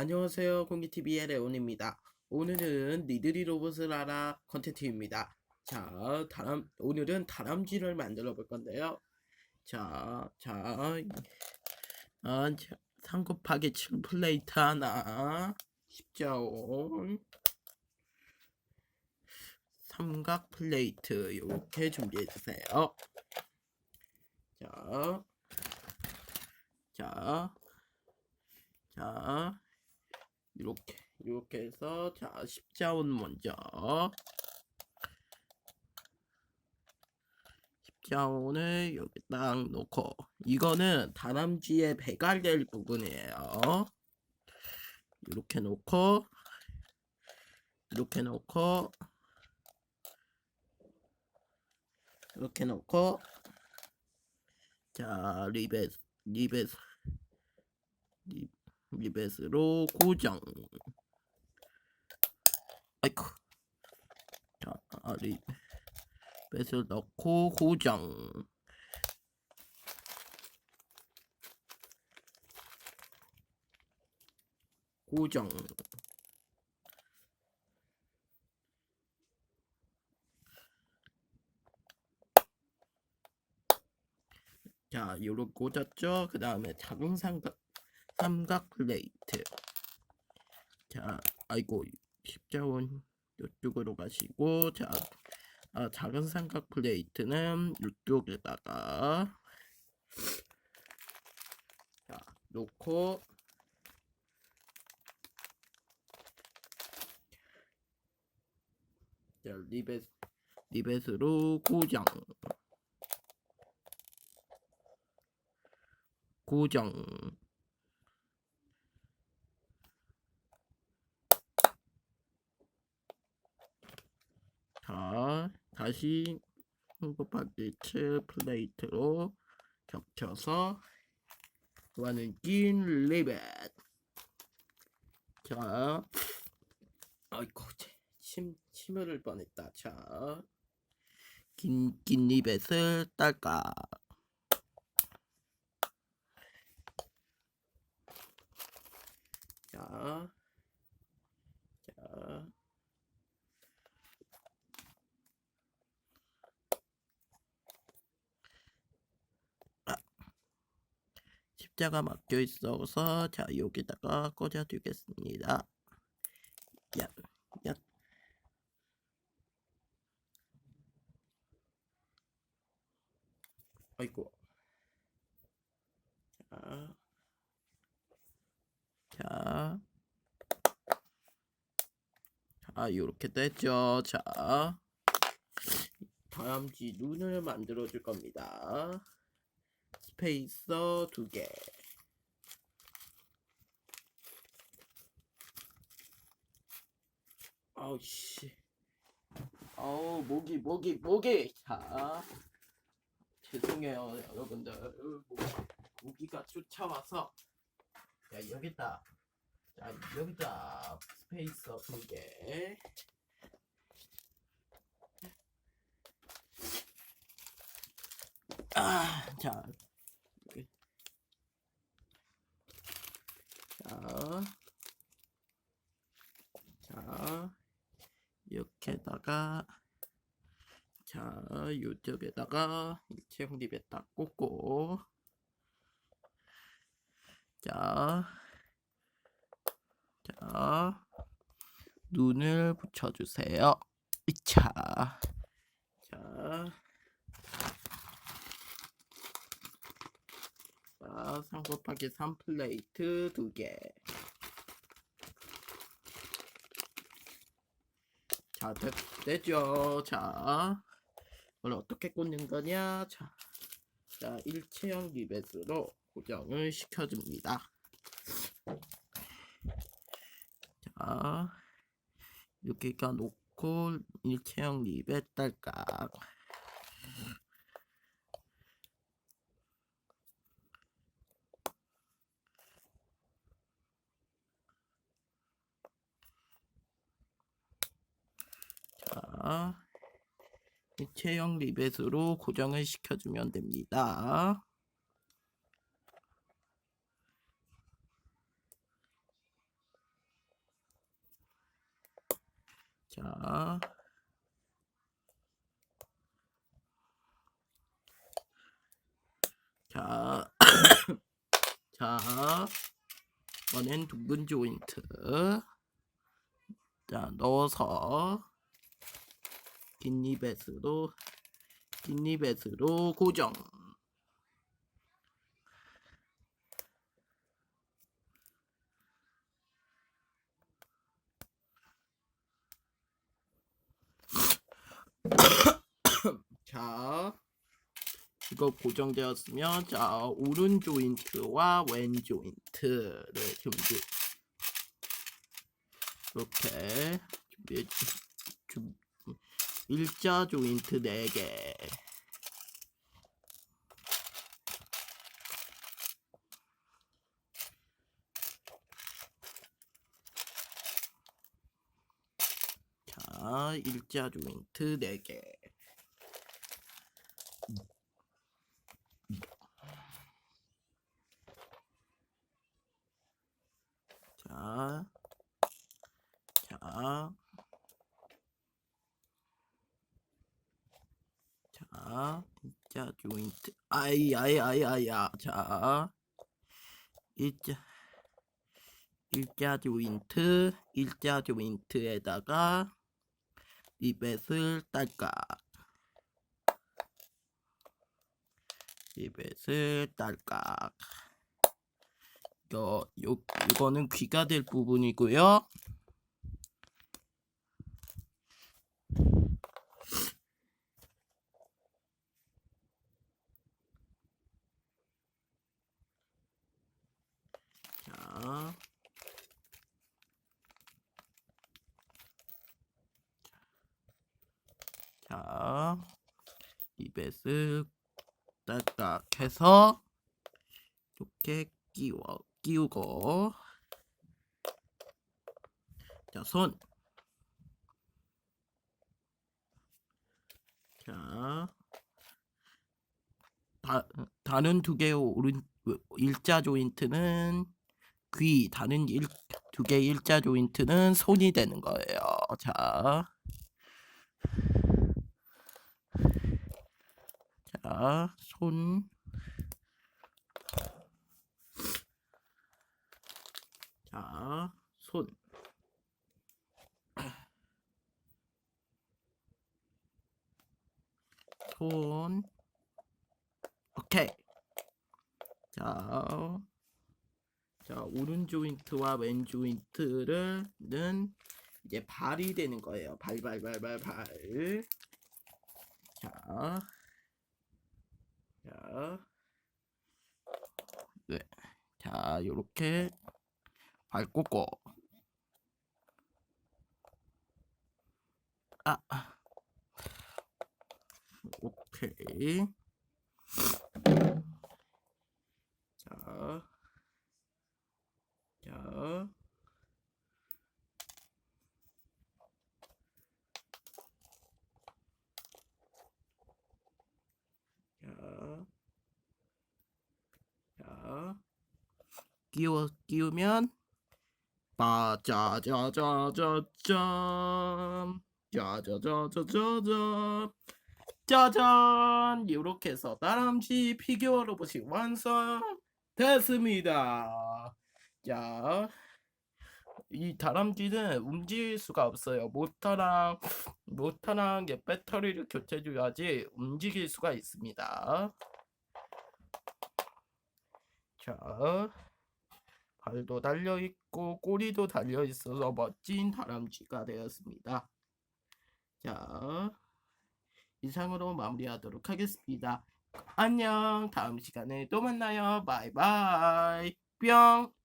안녕하세요. 공기TV의 레온입니다. 오늘은 니들이 로봇을 알아 컨텐츠입니다. 자, 다람, 오늘은 다람쥐를 만들어 볼 건데요. 자, 자, 아, 자, 3 곱하기 7 플레이트 하나, 십자온, 삼각 플레이트 이렇게 준비해 주세요. 자, 자, 자, 이렇게 이렇게 해서 자 십자원 먼저 십자원을 여기 딱 놓고 이거는 다람쥐의 배가 될 부분이에요. 이렇게 놓고 이렇게 놓고 이렇게 놓고 자 리벳 리벳 리, 리벳으로 고정. 아이쿠. 자 아, 리벳을 넣고 고정. 고정. 자 요렇게 꽂았죠? 그 다음에 작은 삼각 삼각 플레이트. 자 아이고 십자원 이쪽으로 가시고 자 아, 작은 삼각 플레이트는 이쪽에다가 자 놓고 자 리벳 리벳으로 고정. 고정 자, 다시 홈프파트 플레이트로 겹쳐서 완은 긴 리벳. 자, 아이고, 침, 침 흘릴 뻔했다. 자, 긴, 긴 리벳을 딸까. 자, 자. 십자가 막혀 있어서 자 여기다가 꽂아 두겠습니다. 야, 야. 아이고. 자. 자. 자, 요렇게 됐죠. 자. 다람쥐 눈을 만들어 줄 겁니다. 스페이서 두 개. 아우 씨. 아우 목이 목이 목이. 자. 죄송해요 여러분들. 모기, 모기가 쫓아와서. 야 여기다. 자 여기다 스페이서 두 개. 아, 자, 이렇게. 자, 자, 이렇게다가, 자, 이쪽에다가 일체 형 립에 딱 꽂고, 자, 자, 눈을 붙여주세요. 자, 자. 자, 3 곱하기 3 플레이트 두 개. 자, 됐, 됐죠. 자, 이걸 어떻게 꽂는 거냐? 자, 자, 일체형 리벳으로 고정을 시켜줍니다. 자, 여기가 놓고 일체형 리벳 딸깍. 어, 일체형 리벳으로 고정을 시켜주면 됩니다. 자, 자, 자, 이번엔 둥근 조인트. 자, 넣어서 긴 리벳으로 고정. 자, 이거 고정되었으면 자 오른 조인트와 왼 조인트를 준비 이렇게 준비해 주, 준 일자 조인트 4개. 자 일자 조인트 4개 자, 자, 자, 일 자 조인트, 아이, 아이, 아이, 아이야, 자, 일자, 일자 조인트, 일자 조인트에다가 리벳을 딸까, 리벳을 딸까. 요, 요, 이거는 귀가 될 부분이고요. 자. 자, 이베스 딱딱 해서 이렇게 끼워 끼우고 자, 손. 자, 다, 다른 두 개의 오른 일자 조인트는 귀, 다른 일, 두 개의 일자 조인트는 손이 되는 거예요. 자, 자, 손. 자, 손. 손. 오케이. 자, 자, 오른 조인트와 왼 조인트를는 이제 발이 되는 거예요. 발, 발, 발, 발, 발. 자, 자, 네. 자, 요렇게 발 꽂고. 아, 오케이. 자, 자, 자, 자, 끼워 끼우면 빠짜자자자짠 짜자자자자잔 짜잔 이렇게 해서 다람쥐 피규어 로봇이 완성됐습니다. 자, 이 다람쥐는 움직일 수가 없어요. 모터랑 모터랑 배터리를 교체해줘야지 움직일 수가 있습니다. 자, 발도 달려 있고 꼬리도 달려 있어서 멋진 다람쥐가 되었습니다. 자, 이상으로 마무리하도록 하겠습니다. 안녕. 다음 시간에 또 만나요. 바이바이. 뿅.